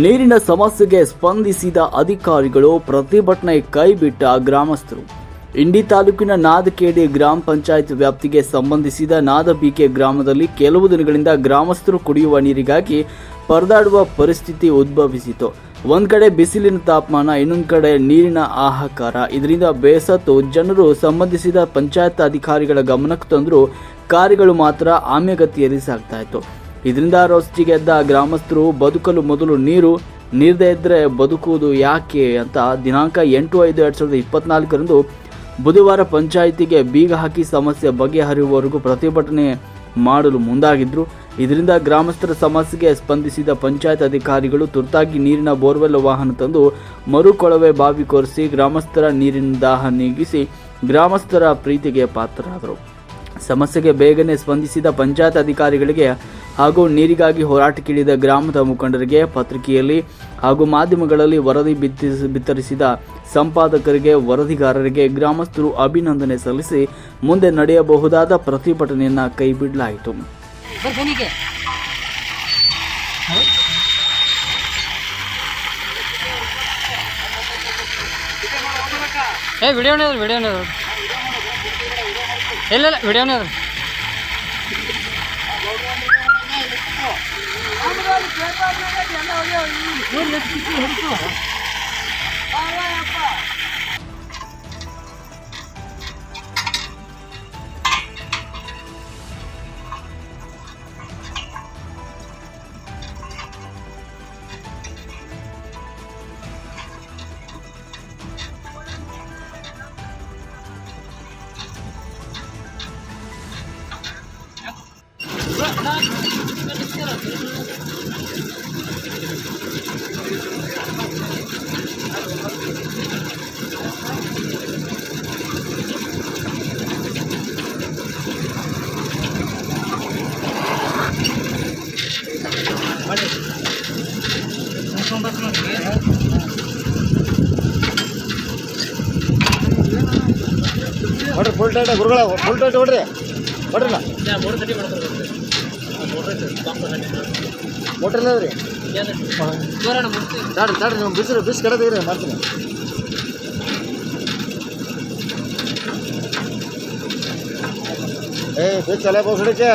ನೀರಿನ ಸಮಸ್ಯೆಗೆ ಸ್ಪಂದಿಸಿದ ಅಧಿಕಾರಿಗಳು ಪ್ರತಿಭಟನೆ ಕೈಬಿಟ್ಟ ಗ್ರಾಮಸ್ಥರು. ಇಂಡಿ ತಾಲೂಕಿನ ನಾದಕೇಡಿ ಗ್ರಾಮ ಪಂಚಾಯತ್ ವ್ಯಾಪ್ತಿಗೆ ಸಂಬಂಧಿಸಿದ ನಾದಬಿಕೆ ಗ್ರಾಮದಲ್ಲಿ ಕೆಲವು ದಿನಗಳಿಂದ ಗ್ರಾಮಸ್ಥರು ಕುಡಿಯುವ ನೀರಿಗಾಗಿ ಪರದಾಡುವ ಪರಿಸ್ಥಿತಿ ಉದ್ಭವಿಸಿತು. ಒಂದು ಕಡೆ ಬಿಸಿಲಿನ ತಾಪಮಾನ, ಇನ್ನೊಂದು ಕಡೆ ನೀರಿನ ಆಹಾಕಾರ ಇದರಿಂದ ಬೇಸತ್ತು ಜನರು ಸಂಬಂಧಿಸಿದ ಪಂಚಾಯತ್ ಅಧಿಕಾರಿಗಳ ಗಮನಕ್ಕೆ ತಂದರೂ. ಕಾರ್ಯಗಳು ಮಾತ್ರ ಆಮ್ಯಗತಿಯಲ್ಲಿ ಸಾಗ್ತಾ ಇತ್ತು. ಇದರಿಂದ ರೊಚ್ಚಿಗೆದ್ದ ಗ್ರಾಮಸ್ಥರು ಬದುಕಲು ಮೊದಲು ನೀರು, ನೀರದೇ ಇದ್ದರೆ ಬದುಕುವುದು ಯಾಕೆ ಅಂತ ದಿನಾಂಕ ಎಂಟು ಐದು ಎರಡು ಸಾವಿರದ ಇಪ್ಪತ್ನಾಲ್ಕರಂದು ಬುಧವಾರ ಪಂಚಾಯಿತಿಗೆ ಬೀಗ ಹಾಕಿ ಸಮಸ್ಯೆ ಬಗೆಹರಿಯುವವರೆಗೂ ಪ್ರತಿಭಟನೆ ಮಾಡಲು ಮುಂದಾಗಿದ್ದರು ಇದರಿಂದ ಗ್ರಾಮಸ್ಥರ ಸಮಸ್ಯೆಗೆ ಸ್ಪಂದಿಸಿದ ಪಂಚಾಯತ್ ಅಧಿಕಾರಿಗಳು ತುರ್ತಾಗಿ ನೀರಿನ ಬೋರ್ವೆಲ್ ವಾಹನ ತಂದು ಮರುಕೊಳವೆ ಬಾವಿ ಕೊರೆಸಿ ಗ್ರಾಮಸ್ಥರ ನೀರಿನ ದಾಹ ನೀಗಿಸಿ ಗ್ರಾಮಸ್ಥರ ಪ್ರೀತಿಗೆ ಪಾತ್ರರಾದರು. ಸಮಸ್ಯೆಗೆ ಬೇಗನೆ ಸ್ಪಂದಿಸಿದ ಪಂಚಾಯತ್ ಅಧಿಕಾರಿಗಳಿಗೆ ಹಾಗೂ ನೀರಿಗಾಗಿ ಹೋರಾಟಕ್ಕಿಳಿದ ಗ್ರಾಮದ ಮುಖಂಡರಿಗೆ ಪತ್ರಿಕೆಯಲ್ಲಿ ಹಾಗೂ ಮಾಧ್ಯಮಗಳಲ್ಲಿ ವರದಿ ಬಿತ್ತಿಸ ಬಿತ್ತರಿಸಿದ ಸಂಪಾದಕರಿಗೆ ವರದಿಗಾರರಿಗೆ ಗ್ರಾಮಸ್ಥರು ಅಭಿನಂದನೆ ಸಲ್ಲಿಸಿ ಮುಂದೆ ನಡೆಯಬಹುದಾದ ಪ್ರತಿಭಟನೆಯನ್ನು ಕೈಬಿಡಲಾಯಿತು. ಏ ವಿಡಿಯೋನೇ ವಿಡಿಯೋನೇ ಇಲ್ಲ ಇಲ್ಲ ವಿಡಿಯೋನೇ ಅದ. ಹೊಡ್ರಿ ಫುಲ್ ಟೈಟ್ ಗುರುಗಳ ಫುಲ್ ಟೈಟ್ ಹೊಡ್ರಿ ಹೊಡ್ರಿಲ್ಲ ಅದ್ರಿ ತಾಡ್ರಿ ತಾಡ್ರಿ ನೀವು ಬಿಸಿಲು ಬಿಸಿ ಕರೆದಿರಿ ಮಾಡ್ತೀನಿ. ಏ ಬಿ ಚಲೋ ಬೋಸಡಿಕೆ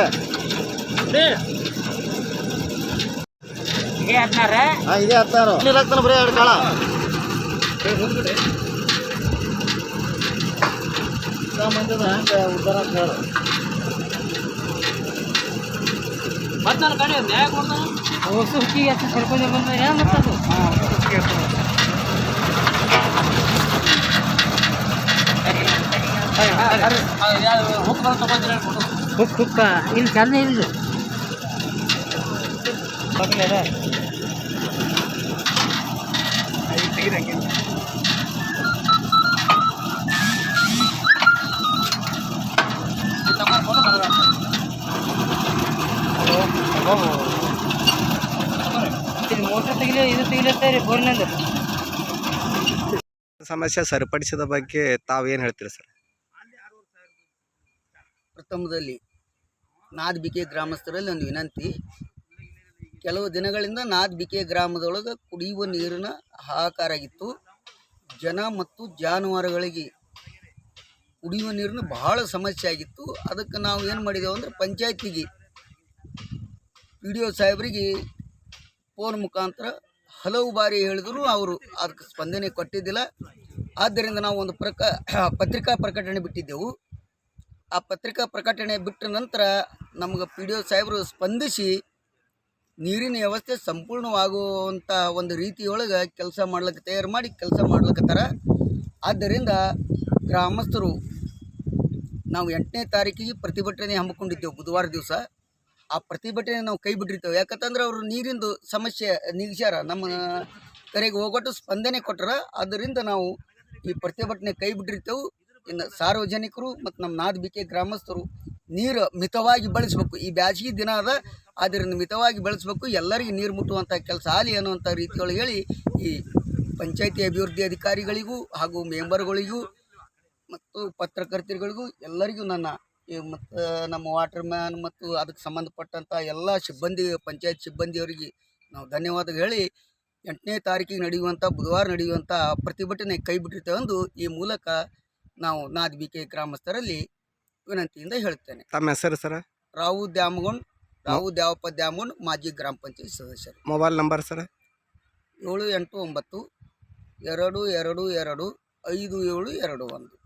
ಹಾಂ ಇದೆ ಹತ್ತಾರು ನೀರು ಹಾಕ್ತಾನೆ ಬರೀ ಎರಡು ಕಾಳ. ಉದ್ದಾರ ಮತ್ತೆ ನಾನು ಕಡೆ ನ್ಯಾಯ ಕೊಡ್ತಾನ ಹೊಸ ಹುಕ್ಕಿಗೆ ಬಂದ್ರೆ ಏನು ಮತ್ತದು ಹುಕ್ ಹುಕ್ಕ. ಇಲ್ಲಿ ಚಂದ ಇಲ್ಲ ಸಮಸ್ಯೆ ಸರಿಪಡಿಸಿದ ಬಗ್ಗೆ ತಾವೇನು ಹೇಳ್ತೀರಿ ಸರ್? ಪ್ರಥಮದಲ್ಲಿ ನಾದ್ಬಿಕೆ ಗ್ರಾಮಸ್ಥರಲ್ಲಿ ಒಂದು ವಿನಂತಿ. ಕೆಲವು ದಿನಗಳಿಂದ ನಾದ್ಬಿಕೆ ಗ್ರಾಮದೊಳಗೆ ಕುಡಿಯುವ ನೀರಿನ ಹಾಹಾಕಾರ ಆಗಿತ್ತು. ಜನ ಮತ್ತು ಜಾನುವಾರುಗಳಿಗೆ ಕುಡಿಯುವ ನೀರಿನ ಬಹಳ ಸಮಸ್ಯೆ ಆಗಿತ್ತು. ಅದಕ್ಕೆ ನಾವು ಏನು ಮಾಡಿದೆವು ಅಂದ್ರೆ ಪಂಚಾಯತಿಗೆ ಪಿ ಡಿ ಒ ಸಾಹೇಬರಿಗೆ ಫೋನ್ ಮುಖಾಂತರ ಹಲವು ಬಾರಿ ಹೇಳಿದ್ರು, ಅವರು ಅದಕ್ಕೆ ಸ್ಪಂದನೆ ಕೊಟ್ಟಿದ್ದಿಲ್ಲ. ಆದ್ದರಿಂದ ನಾವು ಒಂದು ಪ್ರಕ, ಪತ್ರಿಕಾ ಪ್ರಕಟಣೆ ಬಿಟ್ಟಿದ್ದೆವು. ಆ ಪತ್ರಿಕಾ ಪ್ರಕಟಣೆ ಬಿಟ್ಟ ನಂತರ ನಮಗೆ ಪಿ ಡಿ ಒ ಸಾಹೇಬರು ಸ್ಪಂದಿಸಿ ನೀರಿನ ವ್ಯವಸ್ಥೆ ಸಂಪೂರ್ಣವಾಗುವಂಥ ಒಂದು ರೀತಿಯೊಳಗೆ ಕೆಲಸ ಮಾಡ್ಲಿಕ್ಕೆ ತಯಾರು ಮಾಡಿ ಕೆಲಸ ಮಾಡ್ಲಿಕ್ಕತ್ತಾರ ಆದ್ದರಿಂದ ಗ್ರಾಮಸ್ಥರು ನಾವು ಎಂಟನೇ ತಾರೀಕಿಗೆ ಪ್ರತಿಭಟನೆ ಹಮ್ಮಿಕೊಂಡಿದ್ದೆವು ಬುಧವಾರ ದಿವಸ. ಆ ಪ್ರತಿಭಟನೆ ನಾವು ಕೈ ಬಿಟ್ಟಿರ್ತೇವೆ. ಯಾಕಂತಂದ್ರೆ ಅವರು ನೀರಿಂದು ಸಮಸ್ಯೆ ನಿಲ್ಸ್ಯಾರ. ನಮ್ಮ ಕರೆಗೆ ಹೋಗೊಟ್ಟು ಸ್ಪಂದನೆ ಕೊಟ್ಟರ ಅದರಿಂದ ನಾವು ಈ ಪ್ರತಿಭಟನೆ ಕೈ ಬಿಟ್ಟಿರ್ತೇವೆ. ಇನ್ನು ಸಾರ್ವಜನಿಕರು ಮತ್ತು ನಮ್ಮ ನಾದ್ಬಿಕೆ ಗ್ರಾಮಸ್ಥರು ನೀರು ಮಿತವಾಗಿ ಬಳಸಬೇಕು. ಈ ಬ್ಯಾಸಿಗೆ ದಿನ ಅದ ಆದ್ದರಿಂದ ಮಿತವಾಗಿ ಬಳಸಬೇಕು. ಎಲ್ಲರಿಗೂ ನೀರು ಮುಟ್ಟುವಂಥ ಕೆಲಸ ಆಲಿ ಅನ್ನುವಂಥ ರೀತಿಯೊಳಗೆ ಹೇಳಿ ಈ ಪಂಚಾಯತಿ ಅಭಿವೃದ್ಧಿ ಅಧಿಕಾರಿಗಳಿಗೂ ಹಾಗೂ ಮೆಂಬರ್ಗಳಿಗೂ ಮತ್ತು ಪತ್ರಕರ್ತರಿಗಳಿಗೂ ಎಲ್ಲರಿಗೂ ನನ್ನ ಈ ಮತ್ತು ನಮ್ಮ ವಾಟರ್ ಮ್ಯಾನ್ ಮತ್ತು ಅದಕ್ಕೆ ಸಂಬಂಧಪಟ್ಟಂಥ ಎಲ್ಲ ಸಿಬ್ಬಂದಿ ಪಂಚಾಯತ್ ಸಿಬ್ಬಂದಿಯವರಿಗೆ ನಾವು ಧನ್ಯವಾದ ಹೇಳಿ ಎಂಟನೇ ತಾರೀಕಿಗೆ ನಡೆಯುವಂಥ ಬುಧವಾರ ನಡೆಯುವಂಥ ಪ್ರತಿಭಟನೆ ಕೈ ಬಿಟ್ಟಿರ್ತೇವೆಂದು ಈ ಮೂಲಕ ನಾವು ನಾದ್ ಬಿ ಕೆ ಗ್ರಾಮಸ್ಥರಲ್ಲಿ ವಿನಂತಿಯಿಂದ ಹೇಳುತ್ತೇನೆ. ತಮ್ಮ ಹೆಸರು ಸರ್? ರಾವು ದ್ಯಾಮಗೊಂಡ್ ರಾವು ದ್ಯಾವಪ್ಪ ದ್ಯಾಮಗೊಂಡ್ ಮಾಜಿ ಗ್ರಾಮ ಪಂಚಾಯತ್ ಸದಸ್ಯರು. Mobile number sir? ಏಳು ಎಂಟು ಒಂಬತ್ತು ಎರಡು ಎರಡು ಎರಡು ಐದು ಏಳು ಎರಡು ಒಂದು.